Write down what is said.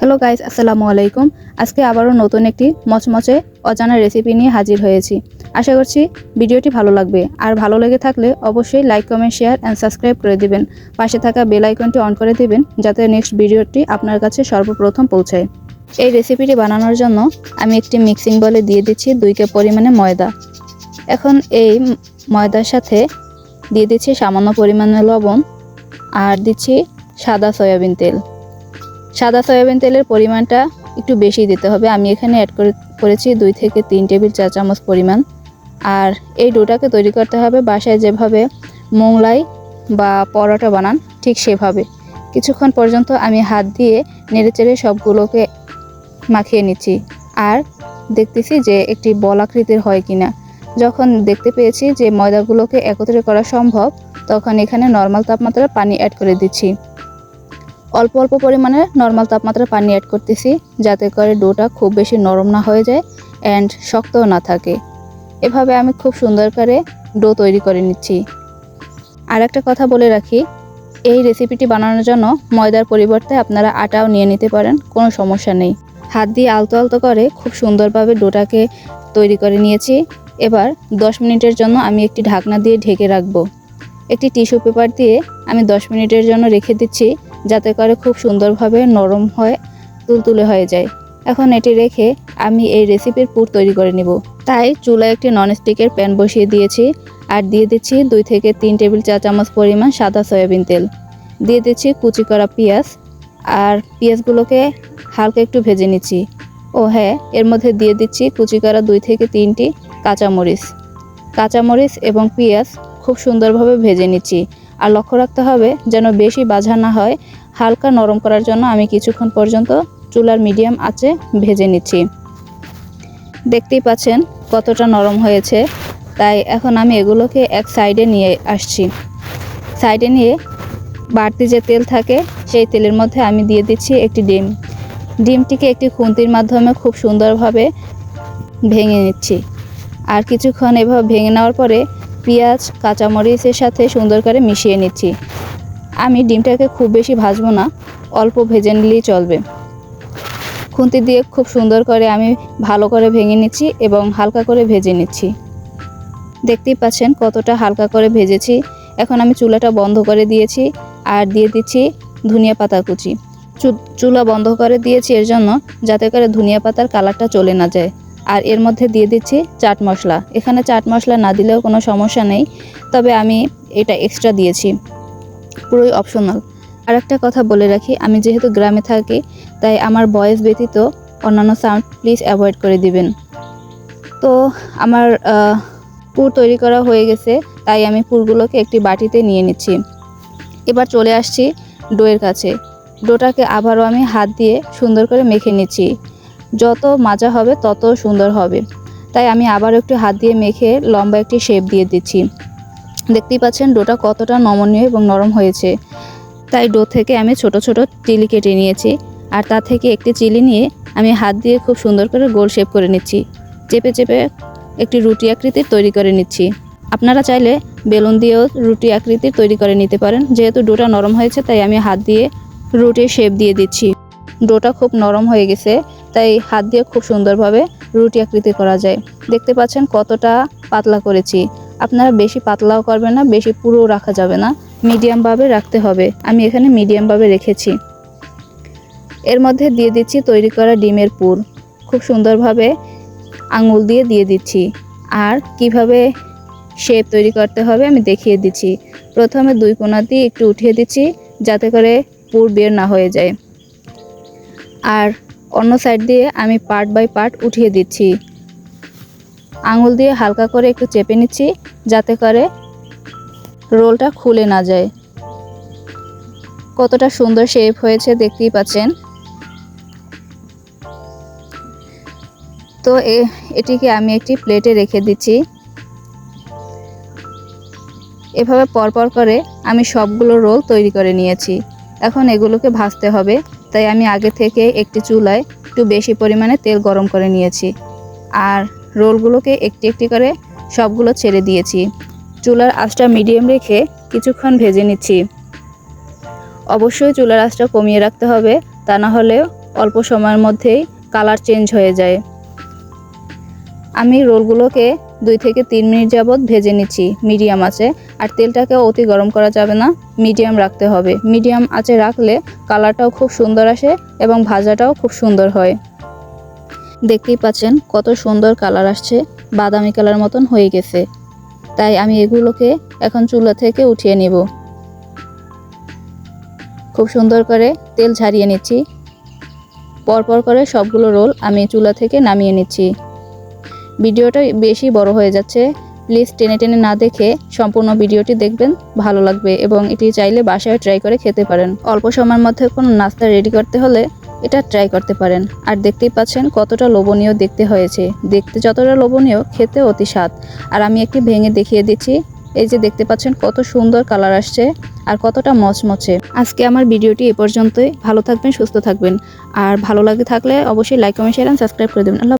Hello guys, আসসালামু আলাইকুম। আজকে আবারও নতুন একটি মচমচে অজানা রেসিপি নিয়ে হাজির হয়েছি। আশা করছি ভিডিওটি ভালো লাগবে। আর ভালো লেগে থাকলে অবশ্যই like comment share and subscribe করে দিবেন। পাশে থাকা বেল আইকনটি অন করে দিবেন, যাতে নেক্সট ভিডিওটি আপনার কাছে সর্বপ্রথম পৌঁছায়। এই রেসিপিটি বানানোর জন্য আমি একটি মিক্সিং বলে দিয়ে দিচ্ছি দুই কাপ পরিমাণে ময়দা। এখন এই ময়দার সাথে দিয়ে দিচ্ছি সামান্য পরিমাণে লবণ আর দিচ্ছি সাদা সয়াবিন তেল। সাদা সয়াবিন তেলের পরিমাণটা একটু বেশি দিতে হবে। আমি এখানে অ্যাড করে, করেছি দুই থেকে তিন টেবিল চা চামচ পরিমাণ। আর এই ডোটাকে তৈরি করতে হবে বাসায় যেভাবে মোংলাই বা পরোটা বানান, ঠিক সেভাবে। কিছুক্ষণ পর্যন্ত আমি হাত দিয়ে নেড়েচেড়ে সবগুলোকে মাখিয়ে নিচ্ছি। আর দেখতেছি যে একটি বলাকৃতির হয় কিনা। যখন দেখতে পেয়েছি যে ময়দাগুলোকে একত্রে করা সম্ভব, তখন এখানে নর্মাল তাপমাত্রার পানি অ্যাড করে দিচ্ছি। অল্প অল্প পরিমাণে নর্মাল তাপমাত্রার পানি অ্যাড করতেছি, যাতে করে ডোটা খুব বেশি নরম না হয়ে যায় অ্যান্ড শক্তও না থাকে। এভাবে আমি খুব সুন্দর করে ডো তৈরি করে নিচ্ছি। আর একটা কথা বলে রাখি, এই রেসিপিটি বানানোর জন্য ময়দার পরিবর্তে আপনারা আটাও নিয়ে নিতে পারেন, কোনো সমস্যা নেই। হাত দিয়ে আলতো আলতো করে খুব সুন্দরভাবে ডোটাকে তৈরি করে নিয়েছি। এবার 10 মিনিটের জন্য আমি একটি ঢাকনা দিয়ে ঢেকে রাখব। একটি টিস্যু পেপার দিয়ে আমি 10 মিনিটের জন্য রেখে দিচ্ছি। যাতে করে খুব সুন্দরভাবে নরম হয়, তুলতুলে হয়ে যায়। এখন এটি রেখে আমি এই রেসিপির পুর তৈরি করে নিব। তাই চুলায় একটি ননস্টিকের প্যান বসিয়ে দিয়েছি আর দিয়ে দিচ্ছি দুই থেকে তিন টেবিল চা চামচ পরিমাণ সাদা সয়াবিন তেল। দিয়ে দিচ্ছি কুচি করা পেঁয়াজ আর পেঁয়াজগুলোকে হালকা একটু ভেজে নিচ্ছি। ও হ্যাঁ এর মধ্যে দিয়ে দিচ্ছি কুচি করা দুই থেকে তিনটি কাঁচামরিচ। কাঁচামরিচ এবং পেঁয়াজ খুব সুন্দরভাবে ভেজে নিচ্ছি। আর লক্ষ্য রাখতে হবে যেন বেশি বাজা না হয়। হালকা নরম করার জন্য আমি কিছুক্ষণ পর্যন্ত চুলার মিডিয়াম আঁচে ভেজে নিচ্ছি। দেখতেই পাচ্ছেন কতটা নরম হয়েছে। তাই এখন আমি এগুলোকে এক সাইডে নিয়ে আসছি। সাইডে নিয়ে বাড়তি যে তেল থাকে, সেই তেলের মধ্যে আমি দিয়ে দিচ্ছি একটি ডিম। ডিমটিকে একটি খুন্তির মাধ্যমে খুব সুন্দরভাবে ভেঙে নিচ্ছি। আর কিছুক্ষণ এভাবে ভেঙে নেওয়ার পরে পেঁয়াজ, কাঁচামরিচের সাথে সুন্দর করে মিশিয়ে নিচ্ছি। আমি ডিমটাকে খুব বেশি ভাজবো না, অল্প ভেজে নিলেই চলবে। খুন্তি দিয়ে খুব সুন্দর করে আমি ভালো করে ভেঙে নিচ্ছি এবং হালকা করে ভেজে নিচ্ছি। দেখতেই পাচ্ছেন কতটা হালকা করে ভেজেছি। এখন আমি চুলাটা বন্ধ করে দিয়েছি আর দিয়ে দিচ্ছি ধনিয়া পাতা কুচি। চুলা বন্ধ করে দিয়েছি এর জন্য যাতে করে ধনিয়া পাতার কালারটা চলে না যায়। আর এর মধ্যে দিয়ে দিচ্ছি চাট মশলা। এখানে চাট মশলা না দিলেও কোনো সমস্যা নেই, তবে আমি এটা এক্সট্রা দিয়েছি। পুরোই অপশনাল আর একটা কথা বলে রাখি, আমি যেহেতু গ্রামে থাকি, তাই আমার ভয়েস ব্যতীত অন্যান্য সাউন্ড প্লিজ অ্যাভয়েড করে দিবেন। তো আমার পুর তৈরি করা হয়ে গেছে, তাই আমি পুরগুলোকে একটি বাটিতে নিয়ে নিচ্ছি। এবার চলে আসছি ডোয়ের কাছে। ডোটাকে আবারও আমি হাত দিয়ে সুন্দর করে মেখে নিচ্ছি। যত মাজা হবে, তত সুন্দর হবে। তাই আমি আবার একটু হাত দিয়ে মেখে লম্বা একটি শেপ দিয়ে দিচ্ছি। দেখতেই পাচ্ছেন, ডোটা কতটা নমনীয় এবং নরম হয়েছে। তাই ডো থেকে আমি ছোট ছোট চিলি কেটে নিয়েছি আর তা থেকে একটি চিলি নিয়ে আমি হাত দিয়ে খুব সুন্দর করে গোল শেপ করে নিচ্ছি। চেপে চেপে একটি রুটি আকৃতির তৈরি করে নিচ্ছি। আপনারা চাইলে বেলুন দিয়েও রুটি আকৃতির তৈরি করে নিতে পারেন। যেহেতু ডোটা নরম হয়েছে, তাই আমি হাত দিয়ে রুটির শেপ দিয়ে দিচ্ছি। ডোটা খুব নরম হয়ে গেছে। তাই হাত দিয়ে খুব সুন্দরভাবে রুটি আকৃতি করা যায়। দেখতে পাচ্ছেন কতটা পাতলা করেছি। আপনারা বেশি পাতলাও করবেন না, বেশি পুরো রাখা যাবে না। মিডিয়ামভাবে রাখতে হবে। আমি এখানে মিডিয়ামভাবে রেখেছি। এর মধ্যে দিয়ে দিচ্ছি তৈরি করা ডিমের পুর। খুব সুন্দরভাবে আঙুল দিয়ে দিয়ে দিচ্ছি। আর কীভাবে শেপ তৈরি করতে হবে আমি দেখিয়ে দিচ্ছি। প্রথমে দুই দিয়ে একটু উঠিয়ে দিচ্ছি যাতে করে পুর বের না হয়ে যায়। আর অন্য সাইড দিয়ে আমি পার্ট বাই পার্ট উঠিয়ে দিচ্ছি। আঙুল দিয়ে হালকা করে একটু চেপে নিচ্ছি যাতে করে রোলটা খুলে না যায়। কতটা সুন্দর শেপ হয়েছে দেখতেই পাচ্ছেন। তো এ, এটিকে আমি একটি প্লেটে রেখে দিচ্ছি। এভাবে পরপর করে আমি সবগুলো রোল তৈরি করে নিয়েছি। এখন এগুলোকে ভাজতে হবে। তাই আমি আগে থেকে একটি চুলায় একটু বেশি পরিমাণে তেল গরম করে নিয়েছি। আর রোলগুলোকে একটি একটি করে সবগুলো ছেড়ে দিয়েছি। চুলার আঁচটা মিডিয়াম রেখে কিছুক্ষণ ভেজে নিচ্ছি। অবশ্যই চুলার আঁচটা কমিয়ে রাখতে হবে, তা না হলে অল্প সময়ের মধ্যেই কালার চেঞ্জ হয়ে যায়। আমি রোলগুলোকে দুই থেকে তিন মিনিট যাবৎ ভেজে নিচ্ছি মিডিয়াম আছে আর তেলটাকে অতি গরম করা যাবে না, মিডিয়াম রাখতে হবে। মিডিয়াম আঁচে রাখলে কালারটাও খুব সুন্দর আসে এবং ভাজাটাও খুব সুন্দর হয়। দেখতেই পাচ্ছেন কত সুন্দর কালার আসছে, বাদামি কালার মতন হয়ে গেছে। তাই আমি এগুলোকে এখন চুলা থেকে উঠিয়ে নিব। খুব সুন্দর করে তেল ঝারিয়ে নিচ্ছি। পরপর করে সবগুলো রোল আমি চুলা থেকে নামিয়ে নিচ্ছি। ভিডিওটা বেশি বড় হয়ে যাচ্ছে প্লিজ টেনে টেনে না দেখে সম্পূর্ণ ভিডিওটি দেখবেন, ভালো লাগবে এবং এটি চাইলে বাসায় ট্রাই করে খেতে পারেন। অল্প সময়ের মধ্যে কোনো নাস্তা রেডি করতে হলে এটা ট্রাই করতে পারেন। আর দেখতেই পাচ্ছেন কতটা লোভনীয় দেখতে হয়েছে। দেখতে যতটা লোভনীয়, খেতে অতি স্বাদ। আর আমি একটি ভেঙে দেখিয়ে দিচ্ছি, এই যে দেখতে পাচ্ছেন কত সুন্দর কালার আসছে আর কতটা মচমচে। আজকে আমার ভিডিওটি এ পর্যন্তই। ভালো থাকবেন, সুস্থ থাকবেন। আর ভালো লাগে থাকলে অবশ্যই লাইক কমেন্ট শেয়ার সাবস্ক্রাইব করে দেবেন। আল্লাহ